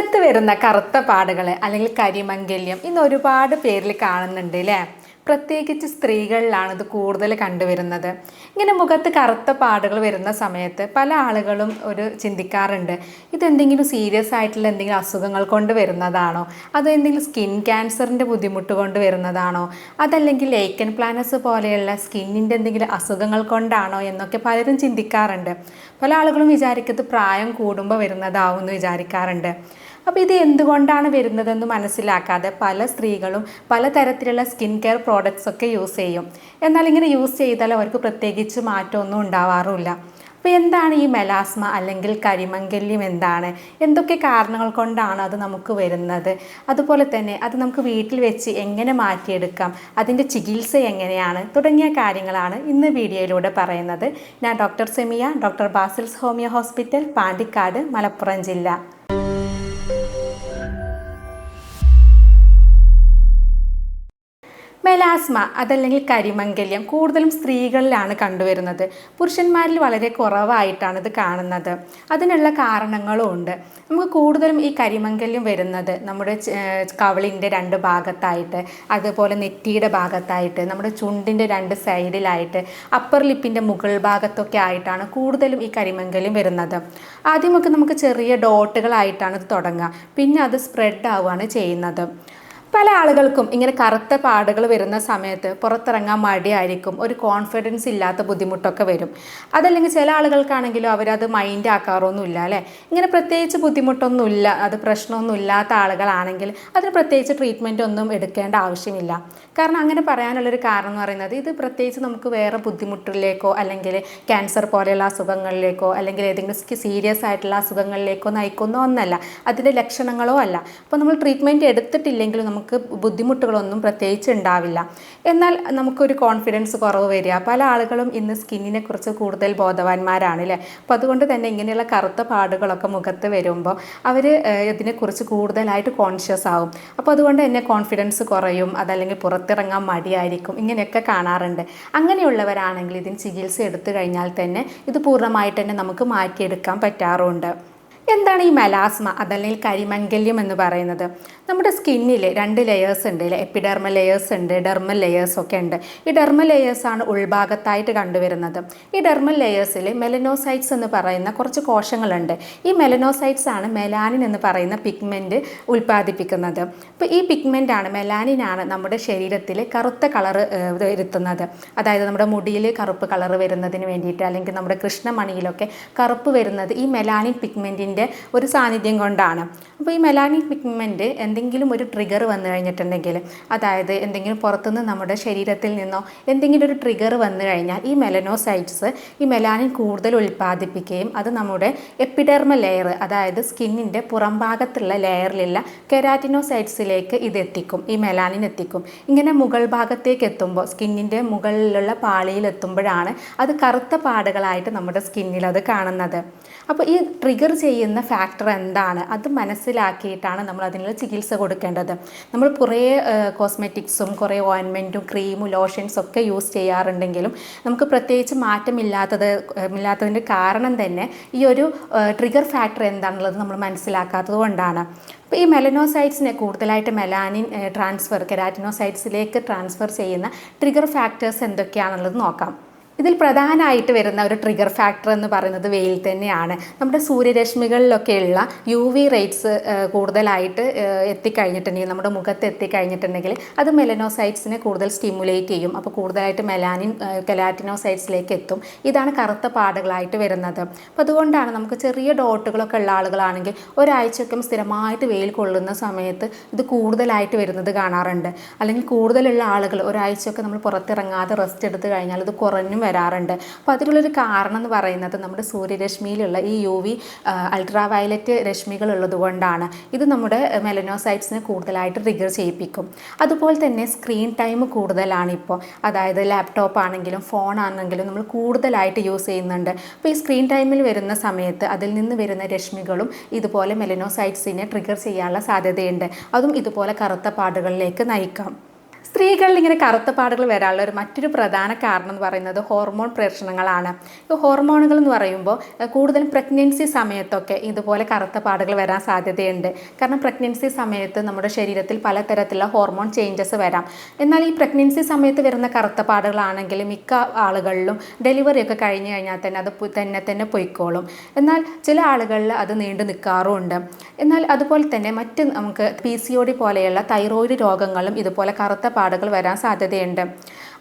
മുഖത്ത് വരുന്ന കറുത്ത പാടുകൾ അല്ലെങ്കിൽ കരിമംഗല്യം ഇന്ന് ഒരുപാട് പേരിൽ കാണുന്നുണ്ട് അല്ലേ പ്രത്യേകിച്ച് സ്ത്രീകളിലാണ് ഇത് കൂടുതൽ കണ്ടുവരുന്നത്. ഇങ്ങനെ മുഖത്ത് കറുത്ത പാടുകൾ വരുന്ന സമയത്ത് പല ആളുകളും ഒരു ചിന്തിക്കാറുണ്ട് ഇതെന്തെങ്കിലും സീരിയസ് ആയിട്ടുള്ള എന്തെങ്കിലും അസുഖങ്ങൾ കൊണ്ട് വരുന്നതാണോ? അതോ എന്തെങ്കിലും സ്കിൻ ക്യാൻസറിന്റെ ബുദ്ധിമുട്ട് കൊണ്ട് വരുന്നതാണോ? അതല്ലെങ്കിൽ ലേക്കൻ പ്ലാനസ് പോലെയുള്ള സ്കിന്നിന്റെ എന്തെങ്കിലും അസുഖങ്ങൾ കൊണ്ടാണോ? എന്നൊക്കെ പലരും ചിന്തിക്കാറുണ്ട്. പല ആളുകളും വിചാരിക്കുന്നത് പ്രായം കൂടുമ്പോൾ വരുന്നതാവും എന്ന് വിചാരിക്കാറുണ്ട്. അപ്പോൾ ഇത് എന്തുകൊണ്ടാണ് വരുന്നതെന്ന് മനസ്സിലാക്കാതെ പല സ്ത്രീകളും പലതരത്തിലുള്ള സ്കിൻ കെയർ പ്രോഡക്റ്റ്സ് ഒക്കെ യൂസ് ചെയ്യും. എന്നാൽ ഇങ്ങനെ യൂസ് ചെയ്താൽ അവർക്ക് പ്രത്യേകിച്ച് മാറ്റമൊന്നും ഉണ്ടാവാറുമില്ല. അപ്പോൾ എന്താണ് ഈ മെലാസ്മ അല്ലെങ്കിൽ കരിമംഗല്യം എന്താണ്? എന്തൊക്കെ കാരണങ്ങൾ കൊണ്ടാണ് അത് നമുക്ക് വരുന്നത്? അതുപോലെ തന്നെ അത് നമുക്ക് വീട്ടിൽ വെച്ച് എങ്ങനെ മാറ്റിയെടുക്കാം? അതിന്റെ ചികിത്സ എങ്ങനെയാണ്? തുടങ്ങിയ കാര്യങ്ങളാണ് ഇന്ന് വീഡിയോയിലൂടെ പറയുന്നത്. ഞാൻ doctor Semiya doctor Basil's homeo hospital Pandikkad Malappuram ജില്ല. മെലാസ്മ അതല്ലെങ്കിൽ കരിമംഗല്യം കൂടുതലും സ്ത്രീകളിലാണ് കണ്ടുവരുന്നത്. പുരുഷന്മാരിൽ വളരെ കുറവായിട്ടാണ് ഇത് കാണുന്നത്. അതിനുള്ള കാരണങ്ങളും ഉണ്ട്. നമുക്ക് കൂടുതലും ഈ കരിമംഗല്യം വരുന്നത് നമ്മുടെ കവളിന്റെ രണ്ട് ഭാഗത്തായിട്ട് അതുപോലെ നെറ്റിയുടെ ഭാഗത്തായിട്ട് നമ്മുടെ ചുണ്ടിന്റെ രണ്ട് സൈഡിലായിട്ട് അപ്പർ ലിപ്പിന്റെ മുകൾ ഭാഗത്തൊക്കെ ആയിട്ടാണ് കൂടുതലും ഈ കരിമംഗല്യം വരുന്നത്. ആദ്യമൊക്കെ നമുക്ക് ചെറിയ ഡോട്ടുകളായിട്ടാണ് ഇത് തുടങ്ങുക. പിന്നെ അത് സ്പ്രെഡ് ആവുകയാണ് ചെയ്യുന്നത്. പല ആളുകൾക്കും ഇങ്ങനെ കറുത്ത പാടുകൾ വരുന്ന സമയത്ത് പുറത്തിറങ്ങാൻ മടിയായിരിക്കും. ഒരു കോൺഫിഡൻസ് ഇല്ലാത്ത ബുദ്ധിമുട്ടൊക്കെ വരും. അതല്ലെങ്കിൽ ചില ആളുകൾക്കാണെങ്കിലും അവരത് മൈൻഡ് ആക്കാറൊന്നുമില്ല അല്ലേ? ഇങ്ങനെ പ്രത്യേകിച്ച് ബുദ്ധിമുട്ടൊന്നുമില്ല അത് പ്രശ്നമൊന്നും ഇല്ലാത്ത ആളുകളാണെങ്കിൽ അതിന് പ്രത്യേകിച്ച് ട്രീറ്റ്മെന്റ് ഒന്നും എടുക്കേണ്ട ആവശ്യമില്ല. കാരണം അങ്ങനെ പറയാനുള്ളൊരു കാരണം എന്ന് പറയുന്നത് ഇത് പ്രത്യേകിച്ച് നമുക്ക് വേറെ ബുദ്ധിമുട്ടിലേക്കോ അല്ലെങ്കിൽ ക്യാൻസർ പോലെയുള്ള അസുഖങ്ങളിലേക്കോ അല്ലെങ്കിൽ ഏതെങ്കിലും സീരിയസ് ആയിട്ടുള്ള അസുഖങ്ങളിലേക്കോ നയിക്കുന്ന ഒന്നല്ല. അതിന്റെ ലക്ഷണങ്ങളോ അല്ല. അപ്പോൾ നമ്മൾ ട്രീറ്റ്മെന്റ് എടുത്തിട്ടില്ലെങ്കിലും നമുക്ക് ബുദ്ധിമുട്ടുകളൊന്നും പ്രത്യേകിച്ച് ഉണ്ടാവില്ല. എന്നാൽ നമുക്കൊരു കോൺഫിഡൻസ് കുറവ് വരിക. പല ആളുകളും ഇന്ന് സ്കിന്നിനെ കുറിച്ച് കൂടുതൽ ബോധവാന്മാരാണ് അല്ലേ അപ്പോൾ അതുകൊണ്ട് തന്നെ ഇങ്ങനെയുള്ള കറുത്ത പാടുകളൊക്കെ മുഖത്ത് വരുമ്പോൾ അവർ ഇതിനെക്കുറിച്ച് കൂടുതലായിട്ട് കോൺഷ്യസ് ആവും. അപ്പോൾ അതുകൊണ്ട് തന്നെ കോൺഫിഡൻസ് കുറയും. അതല്ലെങ്കിൽ പുറത്തിറങ്ങാൻ മടിയായിരിക്കും. ഇങ്ങനെയൊക്കെ കാണാറുണ്ട്. അങ്ങനെയുള്ളവരാണെങ്കിൽ ഇതിന് ചികിത്സ എടുത്തു കഴിഞ്ഞാൽ തന്നെ ഇത് പൂർണമായിട്ട് തന്നെ നമുക്ക് മാറ്റിയെടുക്കാൻ പറ്റാറുണ്ട്. എന്താണ് ഈ മലാസ്മ അതല്ലെങ്കിൽ കരിമംഗല്യം എന്ന് പറയുന്നത്. നമ്മുടെ സ്കിന്നിൽ രണ്ട് ലെയേഴ്സ് ഉണ്ട്. എപ്പിഡെർമൽ ലെയേഴ്സ് ഉണ്ട് ഡെർമൽ ലെയേഴ്സ് ഒക്കെ ഉണ്ട്. ഈ ഡെർമൽ ലെയേഴ്സ് ആണ് ഉൾഭാഗത്തായിട്ട് കണ്ടുവരുന്നത്. ഈ ഡെർമൽ ലെയേഴ്സിൽ മെലനോസൈറ്റ്സ് എന്ന് പറയുന്ന കുറച്ച് കോശങ്ങളുണ്ട്. ഈ മെലനോസൈറ്റ്സ് ആണ് മെലാനിൻ എന്ന് പറയുന്ന പിഗ്മെന്റ് ഉൽപ്പാദിപ്പിക്കുന്നത്. അപ്പോൾ ഈ പിഗ്മെന്റ് ആണ് മെലാനിനാണ് നമ്മുടെ ശരീരത്തിൽ കറുത്ത കളറ് വരുത്തുന്നത്. അതായത് നമ്മുടെ മുടിയിൽ കറുപ്പ് കളറ് വരുന്നതിന് വേണ്ടിയിട്ട് അല്ലെങ്കിൽ നമ്മുടെ കൃഷ്ണമണിയിലൊക്കെ കറുപ്പ് വരുന്നത് ഈ മെലാനിൻ പിഗ്മെന്റിന്റെ ഒരു സാന്നിധ്യം കൊണ്ടാണ്. അപ്പോൾ ഈ മെലാനിൻ പിഗ്മെന്റ് എന്തെങ്കിലും ഒരു ട്രിഗർ വന്നു കഴിഞ്ഞിട്ടുണ്ടെങ്കിൽ അതായത് എന്തെങ്കിലും പുറത്തുനിന്ന് നമ്മുടെ ശരീരത്തിൽ നിന്നോ എന്തെങ്കിലും ഒരു ട്രിഗർ വന്നു കഴിഞ്ഞാൽ ഈ മെലനോസൈറ്റ്സ് ഈ മെലാനിൻ കൂടുതൽ ഉൽപ്പാദിപ്പിക്കുകയും അത് നമ്മുടെ എപ്പിഡെർമ ലെയർ അതായത് സ്കിന്നിന്റെ പുറം ഭാഗത്തുള്ള ലെയറിലുള്ള കെരാറ്റിനോസൈറ്റ്സിലേക്ക് ഇത് എത്തിക്കും ഈ മെലാനിൻ എത്തിക്കും. ഇങ്ങനെ മുകൾ ഭാഗത്തേക്ക് എത്തുമ്പോൾ സ്കിന്നിന്റെ മുകളിലുള്ള പാളിയിൽ എത്തുമ്പോഴാണ് അത് കറുത്ത പാടുകളായിട്ട് നമ്മുടെ സ്കിന്നിൽ അത് കാണുന്നത്. അപ്പോൾ ഈ ട്രിഗർ ചെയ്യുന്ന ഫാക്ടർ എന്താണ്? അത് മനസ്സിലാക്കിയിട്ടാണ് നമ്മൾ അതിനുള്ള ചികിത്സ കൊടുക്കേണ്ടത്. നമ്മൾ കുറേ കോസ്മെറ്റിക്സും കുറേ ഓയിൻമെന്റും ക്രീമും ലോഷൻസും ഒക്കെ യൂസ് ചെയ്യാറുണ്ടെങ്കിലും നമുക്ക് പ്രത്യേകിച്ച് മാറ്റമില്ലാത്തത് ഇല്ലാത്തതിന്റെ കാരണം തന്നെ ഈ ഒരു ട്രിഗർ ഫാക്ടർ എന്താണുള്ളത് നമ്മൾ മനസ്സിലാക്കാത്തത് കൊണ്ടാണ്. അപ്പോൾ ഈ മെലനോസൈറ്റ്സിനെ കൂടുതലായിട്ട് മെലാനിൻ ട്രാൻസ്ഫർ കെരാറ്റിനോസൈറ്റ്സിലേക്ക് ട്രാൻസ്ഫർ ചെയ്യുന്ന ട്രിഗർ ഫാക്ടേഴ്സ് എന്തൊക്കെയാണെന്നുള്ളത് നോക്കാം. ഇതിൽ പ്രധാനമായിട്ട് വരുന്ന ഒരു ട്രിഗർ ഫാക്ടർ എന്ന് പറയുന്നത് വെയിൽ തന്നെയാണ്. നമ്മുടെ സൂര്യരശ്മികളിലൊക്കെയുള്ള യു വി റേറ്റ്സ് കൂടുതലായിട്ട് എത്തിക്കഴിഞ്ഞിട്ടുണ്ടെങ്കിൽ നമ്മുടെ മുഖത്ത് എത്തിക്കഴിഞ്ഞിട്ടുണ്ടെങ്കിൽ അത് മെലനോസൈറ്റ്സിനെ കൂടുതൽ സ്റ്റിമുലേറ്റ് ചെയ്യും. അപ്പോൾ കൂടുതലായിട്ട് മെലാനിൻ കെലാറ്റിനോസൈറ്റ്സിലേക്ക് എത്തും. ഇതാണ് കറുത്ത പാടുകളായിട്ട് വരുന്നത്. അപ്പോൾ അതുകൊണ്ടാണ് നമുക്ക് ചെറിയ ഡോട്ടുകളൊക്കെ ഉള്ള ആളുകളാണെങ്കിൽ ഒരാഴ്ചയൊക്കെ സ്ഥിരമായിട്ട് വെയിൽ കൊള്ളുന്ന സമയത്ത് ഇത് കൂടുതലായിട്ട് വരുന്നത് കാണാറുണ്ട്. അല്ലെങ്കിൽ കൂടുതലുള്ള ആളുകൾ ഒരാഴ്ചയൊക്കെ നമ്മൾ പുറത്തിറങ്ങാതെ റെസ്റ്റ് എടുത്ത് കഴിഞ്ഞാൽ ഇത് കുറഞ്ഞും വരാറുണ്ട്. അപ്പോൾ അതിനുള്ളൊരു കാരണം എന്ന് പറയുന്നത് നമ്മുടെ സൂര്യരശ്മിയിലുള്ള ഈ യു വി അൾട്രാ വയലറ്റ് രശ്മികൾ ഉള്ളതുകൊണ്ടാണ് ഇത് നമ്മുടെ മെലനോസൈറ്റ്സിനെ കൂടുതലായിട്ട് ട്രിഗർ ചെയ്യിപ്പിക്കും. അതുപോലെ തന്നെ സ്ക്രീൻ ടൈം കൂടുതലാണ് ഇപ്പോൾ അതായത് ലാപ്ടോപ്പ് ആണെങ്കിലും ഫോൺ ആണെങ്കിലും നമ്മൾ കൂടുതലായിട്ട് യൂസ് ചെയ്യുന്നുണ്ട്. അപ്പോൾ ഈ സ്ക്രീൻ ടൈമിൽ വരുന്ന സമയത്ത് അതിൽ നിന്ന് വരുന്ന രശ്മികളും ഇതുപോലെ മെലനോസൈറ്റ്സിനെ ട്രിഗർ ചെയ്യാനുള്ള സാധ്യതയുണ്ട്. അതും ഇതുപോലെ കറുത്ത പാടുകളിലേക്ക് നയിക്കാം. സ്ത്രീകളിൽ ഇങ്ങനെ കറുത്ത പാടുകൾ വരാനുള്ള ഒരു മറ്റൊരു പ്രധാന കാരണം എന്ന് പറയുന്നത് ഹോർമോൺ പ്രശ്നങ്ങളാണ് ഈ ഹോർമോണുകൾ എന്ന് പറയുമ്പോൾ കൂടുതലും പ്രഗ്നൻസി സമയത്തൊക്കെ ഇതുപോലെ കറുത്ത പാടുകൾ വരാൻ സാധ്യതയുണ്ട്. കാരണം പ്രഗ്നൻസി സമയത്ത് നമ്മുടെ ശരീരത്തിൽ പലതരത്തിലുള്ള ഹോർമോൺ ചേഞ്ചസ് വരാം. എന്നാൽ ഈ പ്രഗ്നൻസി സമയത്ത് വരുന്ന കറുത്ത പാടുകളാണെങ്കിൽ മിക്ക ആളുകളിലും ഡെലിവറി ഒക്കെ കഴിഞ്ഞ് കഴിഞ്ഞാൽ തന്നെ അത് തന്നെ തന്നെ പൊയ്ക്കോളും. എന്നാൽ ചില ആളുകളിൽ അത് നീണ്ടു നിൽക്കാറുമുണ്ട്. എന്നാൽ അതുപോലെ തന്നെ മറ്റ് നമുക്ക് പി സി ഒ ഡി പോലെയുള്ള തൈറോയിഡ് രോഗങ്ങളും ഇതുപോലെ കറുത്ത പാടുകൾ വരാൻ സാധ്യതയുണ്ട്.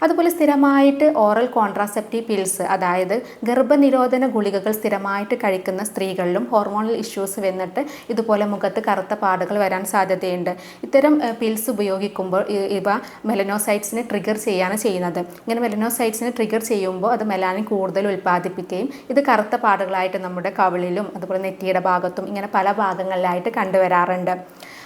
അതുപോലെ സ്ഥിരമായിട്ട് ഓറൽ കോൺട്രാസെപ്റ്റീവ് പിൽസ് അതായത് ഗർഭനിരോധന ഗുളികകൾ സ്ഥിരമായിട്ട് കഴിക്കുന്ന സ്ത്രീകളിലും ഹോർമോണൽ ഇഷ്യൂസ് വന്നിട്ട് ഇതുപോലെ മുഖത്ത് കറുത്ത പാടുകൾ വരാൻ സാധ്യതയുണ്ട്. ഇത്തരം പിൽസ് ഉപയോഗിക്കുമ്പോൾ ഇവ മെലനോസൈറ്റ്സിനെ ട്രിഗർ ചെയ്യാണ് ചെയ്യുന്നത്. ഇങ്ങനെ മെലനോസൈറ്റ്സിനെ ട്രിഗർ ചെയ്യുമ്പോൾ അത് മെലാനിൻ കൂടുതൽ ഉൽപ്പാദിപ്പിക്കുകയും ഇത് കറുത്ത പാടുകളായിട്ട് നമ്മുടെ കവിളിലും അതുപോലെ നെറ്റിയുടെ ഭാഗത്തും ഇങ്ങനെ പല ഭാഗങ്ങളിലായിട്ട് കണ്ടുവരാറുണ്ട്.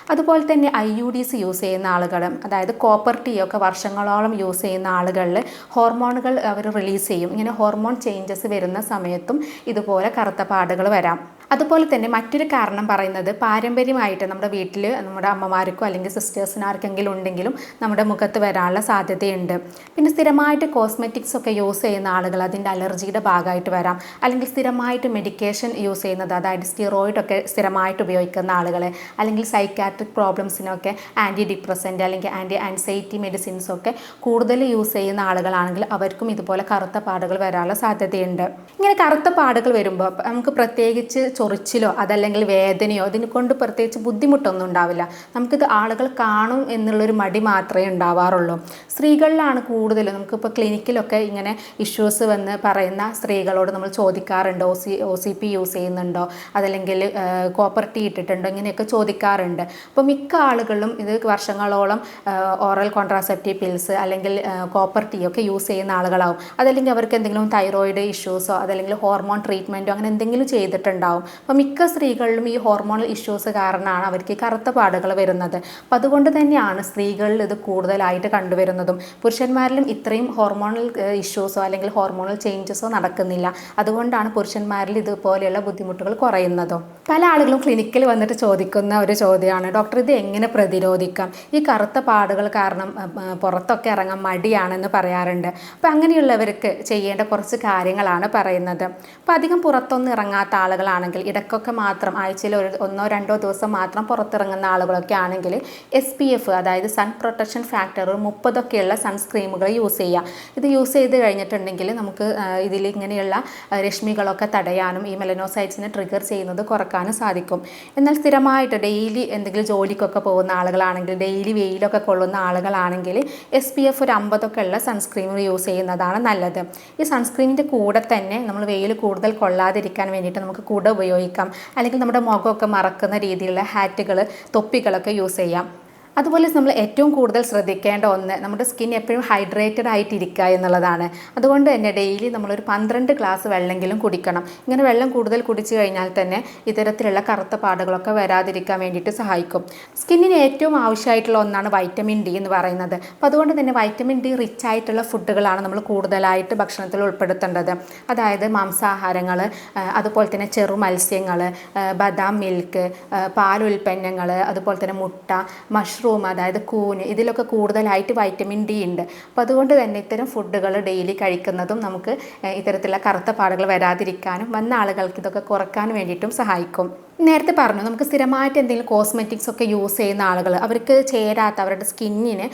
അതുപോലെ തന്നെ ഐ യു ഡിസ് യൂസ് ചെയ്യുന്ന ആളുകളും അതായത് കോപ്പർ ടീ ഒക്കെ വർഷങ്ങളോളം യൂസ് ചെയ്യുന്ന ആളുകളിൽ ഹോർമോണുകൾ അവർ റിലീസ് ചെയ്യും. ഇങ്ങനെ ഹോർമോൺ ചേഞ്ചസ് വരുന്ന സമയത്തും ഇതുപോലെ കറുത്ത പാടുകൾ വരാം. അതുപോലെ തന്നെ മറ്റൊരു കാരണം പറയുന്നത് പാരമ്പര്യമായിട്ട് നമ്മുടെ വീട്ടിൽ നമ്മുടെ അമ്മമാർക്കോ അല്ലെങ്കിൽ സിസ്റ്റേഴ്സിനോ ആർക്കെങ്കിലും ഉണ്ടെങ്കിലും നമ്മുടെ മുഖത്ത് വരാനുള്ള സാധ്യതയുണ്ട്. പിന്നെ സ്ഥിരമായിട്ട് കോസ്മെറ്റിക്സ് ഒക്കെ യൂസ് ചെയ്യുന്ന ആളുകൾ അതിന്റെ അലർജിയുടെ ഭാഗമായിട്ട് വരാം. അല്ലെങ്കിൽ സ്ഥിരമായിട്ട് മെഡിക്കേഷൻ യൂസ് ചെയ്യുന്നത് അതായത് സ്റ്റിറോയിഡ് ഒക്കെ സ്ഥിരമായിട്ട് ഉപയോഗിക്കുന്ന ആളുകൾ അല്ലെങ്കിൽ സൈക്കാട്രിക് പ്രോബ്ലംസിനൊക്കെ ആന്റി ഡിപ്രസന്റ് അല്ലെങ്കിൽ ആന്റി ആൻസൈറ്റി മെഡിസിൻസ് ഒക്കെ കൂടുതൽ യൂസ് ചെയ്യുന്ന ആളുകളാണെങ്കിൽ അവർക്കും ഇതുപോലെ കറുത്ത പാടുകൾ വരാനുള്ള സാധ്യതയുണ്ട്. ഇങ്ങനെ കറുത്ത പാടുകൾ വരുമ്പോൾ നമുക്ക് പ്രത്യേകിച്ച് ചൊറിച്ചിലോ അതല്ലെങ്കിൽ വേദനയോ അതിനെ കൊണ്ട് പ്രത്യേകിച്ച് ബുദ്ധിമുട്ടൊന്നും ഉണ്ടാവില്ല. നമുക്കിത് ആളുകൾ കാണും എന്നുള്ളൊരു മടി മാത്രമേ ഉണ്ടാവാറുള്ളൂ. സ്ത്രീകളിലാണ് കൂടുതലും നമുക്കിപ്പോൾ ക്ലിനിക്കിലൊക്കെ ഇങ്ങനെ ഇഷ്യൂസ് വന്ന് പറയുന്ന സ്ത്രീകളോട് നമ്മൾ ചോദിക്കാറുണ്ട്. O C O C P use ചെയ്യുന്നുണ്ടോ? അതല്ലെങ്കിൽ കോപ്പർ ടീ ഇട്ടിട്ടുണ്ടോ? ഇങ്ങനെയൊക്കെ ചോദിക്കാറുണ്ട്. അപ്പോൾ മിക്ക ആളുകളും ഇത് വർഷങ്ങളോളം ഓറൽ കോൺട്രാസെപ്റ്റീവ് പിൽസ് അല്ലെങ്കിൽ കോപ്പർ ടീ ഒക്കെ യൂസ് ചെയ്യുന്ന ആളുകളാവും. അതല്ലെങ്കിൽ അവർക്ക് എന്തെങ്കിലും തൈറോയിഡ് ഇഷ്യൂസോ അതല്ലെങ്കിൽ ഹോർമോൺ ട്രീറ്റ്മെന്റോ അങ്ങനെ എന്തെങ്കിലും ചെയ്തിട്ടുണ്ടാവും. അപ്പോൾ മിക്ക സ്ത്രീകളിലും ഈ ഹോർമോണൽ ഇഷ്യൂസ് കാരണമാണ് അവർക്ക് കറുത്ത പാടുകൾ വരുന്നത്. അപ്പോൾ അതുകൊണ്ട് തന്നെയാണ് സ്ത്രീകളിൽ ഇത് കൂടുതലായിട്ട് കണ്ടുവരുന്നതും. പുരുഷന്മാരിലും ഇത്രയും ഹോർമോണൽ ഇഷ്യൂസോ അല്ലെങ്കിൽ ഹോർമോണൽ ചേഞ്ചസോ നടക്കുന്നില്ല. അതുകൊണ്ടാണ് പുരുഷന്മാരിൽ ഇതുപോലെയുള്ള ബുദ്ധിമുട്ടുകൾ കുറയുന്നതും. പല ആളുകളും ക്ലിനിക്കിൽ വന്നിട്ട് ചോദിക്കുന്ന ഒരു ചോദ്യമാണ്. ഡോക്ടർ ഇത് എങ്ങനെ പ്രതിരോധിക്കാം? ഈ കറുത്ത പാടുകൾ കാരണം പുറത്തൊക്കെ ഇറങ്ങാൻ മടിയാണെന്ന് പറയാറുണ്ട്. അപ്പം അങ്ങനെയുള്ളവർക്ക് ചെയ്യേണ്ട കുറച്ച് കാര്യങ്ങളാണ് പറയുന്നത്. അപ്പം അധികം പുറത്തൊന്നും ഇറങ്ങാത്ത ആളുകളാണെങ്കിൽ ഇടയ്ക്കൊക്കെ മാത്രം ആഴ്ചയിൽ ഒരു ഒന്നോ രണ്ടോ ദിവസം മാത്രം പുറത്തിറങ്ങുന്ന ആളുകളൊക്കെ ആണെങ്കിൽ എസ് പി എഫ് അതായത് സൺ പ്രൊട്ടക്ഷൻ ഫാക്ടർ മുപ്പതൊക്കെയുള്ള സൺസ്ക്രീമുകൾ യൂസ് ചെയ്യുക ഇത് യൂസ് ചെയ്ത് കഴിഞ്ഞിട്ടുണ്ടെങ്കിൽ നമുക്ക് ഇതിൽ ഇങ്ങനെയുള്ള രശ്മികളൊക്കെ തടയാനും ഈ മെലനോസൈറ്റ്സിനെ ട്രിഗർ ചെയ്യുന്നത് കുറക്കാനും സാധിക്കും. എന്നാൽ സ്ഥിരമായിട്ട് ഡെയിലി എന്തെങ്കിലും ജോലിക്കൊക്കെ പോകുന്ന ആളുകളാണെങ്കിൽ ഡെയിലി വെയിലൊക്കെ കൊള്ളുന്ന ആളുകളാണെങ്കിൽ എസ് പി എഫ് ഒരു അമ്പതൊക്കെ ഉള്ള സൺസ്ക്രീം യൂസ് ചെയ്യുന്നതാണ് നല്ലത്. ഈ സൺസ്ക്രീനിന്റെ കൂടെ തന്നെ നമ്മൾ വെയിൽ കൂടുതൽ കൊള്ളാതിരിക്കാൻ വേണ്ടിയിട്ട് നമുക്ക് കുട ഉപയോഗിക്കാം. അല്ലെങ്കിൽ നമ്മുടെ മുഖമൊക്കെ മറക്കുന്ന രീതിയിലുള്ള ഹാറ്റുകൾ തൊപ്പികളൊക്കെ യൂസ് ചെയ്യാം. അതുപോലെ നമ്മൾ ഏറ്റവും കൂടുതൽ ശ്രദ്ധിക്കേണ്ട ഒന്ന് നമ്മുടെ സ്കിൻ എപ്പോഴും ഹൈഡ്രേറ്റഡ് ആയിട്ടിരിക്കുക എന്നുള്ളതാണ്. അതുകൊണ്ട് തന്നെ ഡെയിലി നമ്മളൊരു പന്ത്രണ്ട് ഗ്ലാസ് വെള്ളമെങ്കിലും കുടിക്കണം. ഇങ്ങനെ വെള്ളം കൂടുതൽ കുടിച്ചു കഴിഞ്ഞാൽ തന്നെ ഇത്തരത്തിലുള്ള കറുത്ത പാടുകളൊക്കെ വരാതിരിക്കാൻ വേണ്ടിയിട്ട് സഹായിക്കും. സ്കിന്നിന് ഏറ്റവും ആവശ്യമായിട്ടുള്ള ഒന്നാണ് വൈറ്റമിൻ ഡി എന്ന് പറയുന്നത്. അപ്പോൾ അതുകൊണ്ട് തന്നെ വൈറ്റമിൻ ഡി റിച്ച് ആയിട്ടുള്ള ഫുഡുകളാണ് നമ്മൾ കൂടുതലായിട്ട് ഭക്ഷണത്തിൽ ഉൾപ്പെടുത്തേണ്ടത്. അതായത് മാംസാഹാരങ്ങൾ അതുപോലെ തന്നെ ചെറു മത്സ്യങ്ങൾ ബദാം മിൽക്ക് പാലുൽപ്പന്നങ്ങൾ അതുപോലെ തന്നെ മുട്ട മഷ്റൂം അതായത് കൂന് ഇതിലൊക്കെ കൂടുതലായിട്ട് വൈറ്റമിൻ ഡി ഉണ്ട്. അപ്പോൾ അതുകൊണ്ട് തന്നെ ഇത്തരം ഫുഡുകൾ ഡെയിലി കഴിക്കുന്നതും നമുക്ക് ഇത്തരത്തിലുള്ള കറുത്ത പാടുകൾ വരാതിരിക്കാനും വന്ന ആളുകൾക്ക് ഇതൊക്കെ കുറയ്ക്കാൻ വേണ്ടിയിട്ടും സഹായിക്കും. നേരത്തെ പറഞ്ഞു നമുക്ക് സ്ഥിരമായിട്ട് എന്തെങ്കിലും കോസ്മെറ്റിക്സ് ഒക്കെ യൂസ് ചെയ്യുന്ന ആളുകൾ അവർക്ക് ചേരാത്ത അവരുടെ സ്കിന്നിന്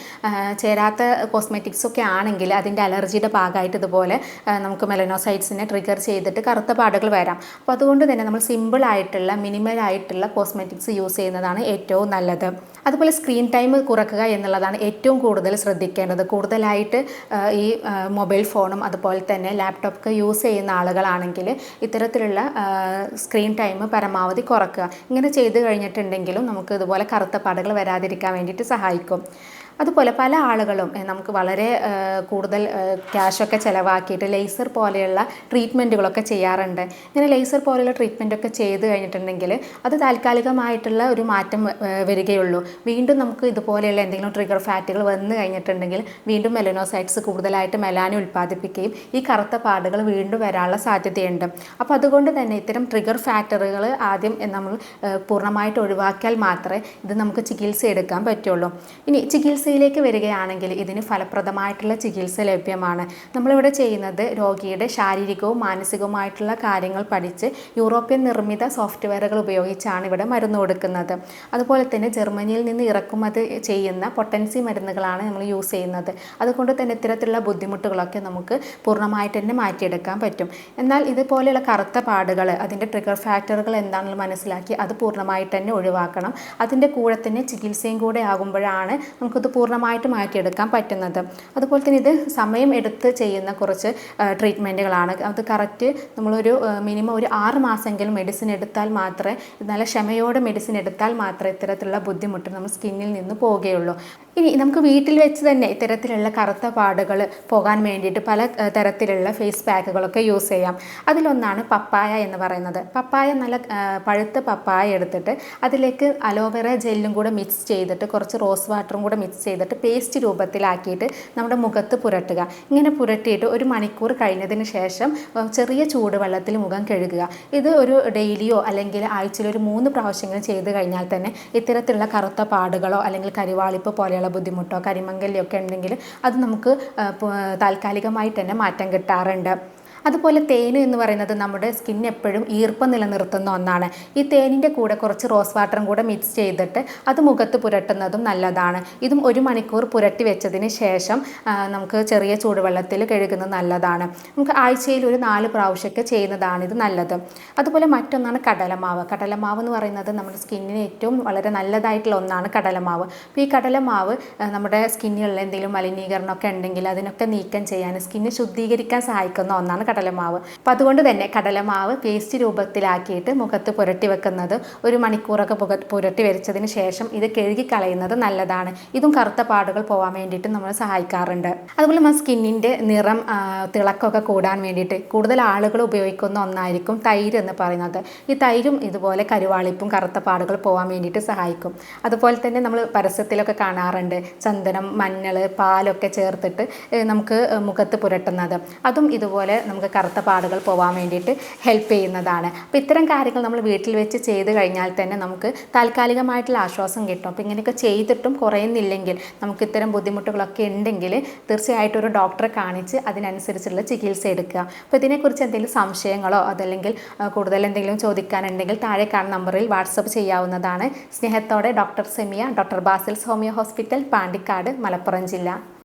ചേരാത്ത കോസ്മെറ്റിക്സ് ഒക്കെ ആണെങ്കിൽ അതിന്റെ അലർജിയുടെ ഭാഗമായിട്ട് ഇതുപോലെ നമുക്ക് മെലനോസൈറ്റ്സിനെ ട്രിഗർ ചെയ്തിട്ട് കറുത്ത പാടുകൾ വരാം. അപ്പോൾ അതുകൊണ്ട് തന്നെ നമ്മൾ സിമ്പിളായിട്ടുള്ള മിനിമലായിട്ടുള്ള കോസ്മെറ്റിക്സ് യൂസ് ചെയ്യുന്നതാണ് ഏറ്റവും നല്ലത്. അതുപോലെ സ്ക്രീൻ ടൈം കുറക്കുക എന്നുള്ളതാണ് ഏറ്റവും കൂടുതൽ ശ്രദ്ധിക്കേണ്ടത്. കൂടുതലായിട്ട് ഈ മൊബൈൽ ഫോണും അതുപോലെ തന്നെ ലാപ്ടോപ്പൊക്കെ യൂസ് ചെയ്യുന്ന ആളുകളാണെങ്കിൽ ഇത്തരത്തിലുള്ള സ്ക്രീൻ ടൈം പരമാവധി കുറക്കുക. ഇങ്ങനെ ചെയ്ത് കഴിഞ്ഞിട്ടുണ്ടെങ്കിലും നമുക്ക് ഇതുപോലെ കറുത്ത പാടുകൾ വരാതിരിക്കാൻ വേണ്ടിയിട്ട് സഹായിക്കും. അതുപോലെ പല ആളുകളും നമുക്ക് വളരെ കൂടുതൽ ക്യാഷൊക്കെ ചിലവാക്കിയിട്ട് ലേസർ പോലെയുള്ള ട്രീറ്റ്മെന്റുകളൊക്കെ ചെയ്യാറുണ്ട്. ഇങ്ങനെ ലേസർ പോലെയുള്ള ട്രീറ്റ്മെന്റൊക്കെ ചെയ്ത് കഴിഞ്ഞിട്ടുണ്ടെങ്കിൽ അത് താൽക്കാലികമായിട്ടുള്ള ഒരു മാറ്റം വരികയുള്ളൂ. വീണ്ടും നമുക്ക് ഇതുപോലെയുള്ള എന്തെങ്കിലും ട്രിഗർ ഫാറ്റുകൾ വന്നു കഴിഞ്ഞിട്ടുണ്ടെങ്കിൽ വീണ്ടും മെലനോസൈറ്റ്സ് കൂടുതലായിട്ട് മെലാനി ഉൽപ്പാദിപ്പിക്കുകയും ഈ കറുത്ത പാടുകൾ വീണ്ടും വരാനുള്ള സാധ്യതയുണ്ട്. അപ്പോൾ അതുകൊണ്ട് തന്നെ ഇത്തരം ട്രിഗർ ഫാക്ടറുകൾ ആദ്യം നമ്മൾ പൂർണമായിട്ട് ഒഴിവാക്കിയാൽ മാത്രമേ ഇത് നമുക്ക് ചികിത്സ എടുക്കാൻ പറ്റുള്ളൂ. ഇനി ചികിത്സ ചികിത്സയിലേക്ക് വരികയാണെങ്കിൽ ഇതിന് ഫലപ്രദമായിട്ടുള്ള ചികിത്സ ലഭ്യമാണ്. നമ്മളിവിടെ ചെയ്യുന്നത് രോഗിയുടെ ശാരീരികവും മാനസികവുമായിട്ടുള്ള കാര്യങ്ങൾ പഠിച്ച് യൂറോപ്യൻ നിർമ്മിത സോഫ്റ്റ്വെയറുകൾ ഉപയോഗിച്ചാണ് ഇവിടെ മരുന്ന് കൊടുക്കുന്നത്. അതുപോലെ തന്നെ ജർമ്മനിയിൽ നിന്ന് ഇറക്കുമതി ചെയ്യുന്ന പൊട്ടൻസി മരുന്നുകളാണ് നമ്മൾ യൂസ് ചെയ്യുന്നത്. അതുകൊണ്ട് തന്നെ ഇത്തരത്തിലുള്ള ബുദ്ധിമുട്ടുകളൊക്കെ നമുക്ക് പൂർണമായിട്ട് തന്നെ മാറ്റിയെടുക്കാൻ പറ്റും. എന്നാൽ ഇതുപോലെയുള്ള കറുത്ത പാടുകൾ അതിന്റെ ട്രിഗർ ഫാക്ടറുകൾ എന്താണെന്ന് മനസ്സിലാക്കി അത് പൂർണമായിട്ട് തന്നെ ഒഴിവാക്കണം. അതിന്റെ കൂടെ തന്നെ ചികിത്സയും കൂടെ ആകുമ്പോഴാണ് നമുക്കിത് പൂർണമായിട്ട് മാറ്റിയെടുക്കാൻ പറ്റുന്നത്. അതുപോലെ തന്നെ ഇത് സമയം എടുത്ത് ചെയ്യുന്ന കുറച്ച് ട്രീറ്റ്മെന്റുകളാണ് അത് കറക്റ്റ് നമ്മളൊരു മിനിമം ഒരു ആറ് മാസമെങ്കിലും മെഡിസിൻ എടുത്താൽ മാത്രമേ നല്ല ക്ഷമയോടെ മെഡിസിൻ എടുത്താൽ മാത്രമേ ഇത്തരത്തിലുള്ള ബുദ്ധിമുട്ട് നമ്മൾ സ്കിന്നിൽ നിന്ന് പോവുകയുള്ളൂ ഇനി നമുക്ക് വീട്ടിൽ വെച്ച് തന്നെ ഇത്തരത്തിലുള്ള കറുത്ത പാടുകൾ പോകാൻ വേണ്ടിയിട്ട് പല തരത്തിലുള്ള ഫേസ് പാക്കുകളൊക്കെ യൂസ് ചെയ്യാം. അതിലൊന്നാണ് പപ്പായ എന്ന് പറയുന്നത്. പപ്പായ നല്ല പഴുത്ത പപ്പായ എടുത്തിട്ട് അതിലേക്ക് അലോവേറ ജെല്ലും കൂടെ മിക്സ് ചെയ്തിട്ട് കുറച്ച് റോസ് വാട്ടറും കൂടെ മിക്സ് ചെയ്തിട്ട് പേസ്റ്റ് രൂപത്തിലാക്കിയിട്ട് നമ്മുടെ മുഖത്ത് പുരട്ടുക. ഇങ്ങനെ പുരട്ടിയിട്ട് ഒരു മണിക്കൂർ കഴിഞ്ഞതിന് ശേഷം ചെറിയ ചൂടുവെള്ളത്തിൽ മുഖം കഴുകുക. ഇത് ഒരു ഡെയിലിയോ അല്ലെങ്കിൽ ആഴ്ചയിൽ ഒരു മൂന്ന് പ്രാവശ്യങ്ങളും ചെയ്ത് കഴിഞ്ഞാൽ തന്നെ ഇത്തരത്തിലുള്ള കറുത്ത പാടുകളോ അല്ലെങ്കിൽ കരിവാളിപ്പ് പോലെയുള്ള ബുദ്ധിമുട്ടോ കരിമങ്കലിയോ ഒക്കെ ഉണ്ടെങ്കിൽ അത് നമുക്ക് താൽക്കാലികമായിട്ട് തന്നെ മാറ്റം കിട്ടാറുണ്ട്. അതുപോലെ തേന് എന്ന് പറയുന്നത് നമ്മുടെ സ്കിൻ എപ്പോഴും ഈർപ്പം നിലനിർത്തുന്ന ഒന്നാണ്. ഈ തേനിന്റെ കൂടെ കുറച്ച് റോസ് വാട്ടറും കൂടെ മിക്സ് ചെയ്തിട്ട് അത് മുഖത്ത് പുരട്ടുന്നതും നല്ലതാണ്. ഇതും ഒരു മണിക്കൂർ പുരട്ടി വെച്ചതിന് ശേഷം നമുക്ക് ചെറിയ ചൂടുവെള്ളത്തിൽ കഴുകുന്നത് നല്ലതാണ്. നമുക്ക് ആഴ്ചയിൽ ഒരു നാല് പ്രാവശ്യമൊക്കെ ചെയ്യുന്നതാണ് ഇത് നല്ലത്. അതുപോലെ മറ്റൊന്നാണ് കടലമാവ്. കടലമാവ് എന്ന് പറയുന്നത് നമ്മുടെ സ്കിന്നിന് ഏറ്റവും വളരെ നല്ലതായിട്ടുള്ള ഒന്നാണ് കടലമാവ്. അപ്പോൾ ഈ കടലമാവ് നമ്മുടെ സ്കിന്നിലുള്ള എന്തെങ്കിലും മലിനീകരണമൊക്കെ ഉണ്ടെങ്കിൽ അതിനൊക്കെ നീക്കം ചെയ്യാൻ സ്കിന്ന് ശുദ്ധീകരിക്കാൻ സഹായിക്കുന്ന ഒന്നാണ് കടലമാവ്. അപ്പം അതുകൊണ്ട് തന്നെ കടലമാവ് പേസ്റ്റ് രൂപത്തിലാക്കിയിട്ട് മുഖത്ത് പുരട്ടി വെക്കുന്നത് ഒരു മണിക്കൂറൊക്കെ പുരട്ടി വരച്ചതിന് ശേഷം ഇത് കഴുകി കളയുന്നത് നല്ലതാണ്. ഇതും കറുത്ത പാടുകൾ പോകാൻ വേണ്ടിയിട്ട് നമ്മൾ സഹായിക്കാറുണ്ട്. അതുപോലെ നമ്മൾ സ്കിന്നിന്റെ നിറം തിളക്കമൊക്കെ കൂടാൻ വേണ്ടിയിട്ട് കൂടുതൽ ആളുകൾ ഉപയോഗിക്കുന്ന ഒന്നായിരിക്കും തൈര് എന്ന് പറയുന്നത്. ഈ തൈരും ഇതുപോലെ കരുവാളിപ്പും കറുത്ത പാടുകൾ പോകാൻ വേണ്ടിയിട്ട് സഹായിക്കും. അതുപോലെ തന്നെ നമ്മൾ പരസ്യത്തിലൊക്കെ കാണാറുണ്ട് ചന്ദനം മഞ്ഞൾ പാലൊക്കെ ചേർത്തിട്ട് നമുക്ക് മുഖത്ത് പുരട്ടുന്നത്. അതും ഇതുപോലെ നമുക്ക് കറുത്ത പാടുകൾ പോകാൻ വേണ്ടിയിട്ട് ഹെൽപ്പ് ചെയ്യുന്നതാണ്. അപ്പോൾ ഇത്തരം കാര്യങ്ങൾ നമ്മൾ വീട്ടിൽ വെച്ച് ചെയ്ത് കഴിഞ്ഞാൽ തന്നെ നമുക്ക് താൽക്കാലികമായിട്ടുള്ള ആശ്വാസം കിട്ടും. അപ്പോൾ ഇങ്ങനെയൊക്കെ ചെയ്തിട്ടും കുറയുന്നില്ലെങ്കിൽ നമുക്ക് ഇത്തരം ബുദ്ധിമുട്ടുകളൊക്കെ ഉണ്ടെങ്കിൽ തീർച്ചയായിട്ടും ഒരു ഡോക്ടറെ കാണിച്ച് അതിനനുസരിച്ചുള്ള ചികിത്സ എടുക്കുക. അപ്പോൾ ഇതിനെക്കുറിച്ച് എന്തെങ്കിലും സംശയങ്ങളോ അതല്ലെങ്കിൽ കൂടുതൽ എന്തെങ്കിലും ചോദിക്കാനുണ്ടെങ്കിൽ താഴെ കാണുന്ന നമ്പറിൽ വാട്സപ്പ് ചെയ്യാവുന്നതാണ്. സ്നേഹത്തോടെ doctor Semiya doctor Basil's homeo hospital Pandikkad Malappuram ജില്ല.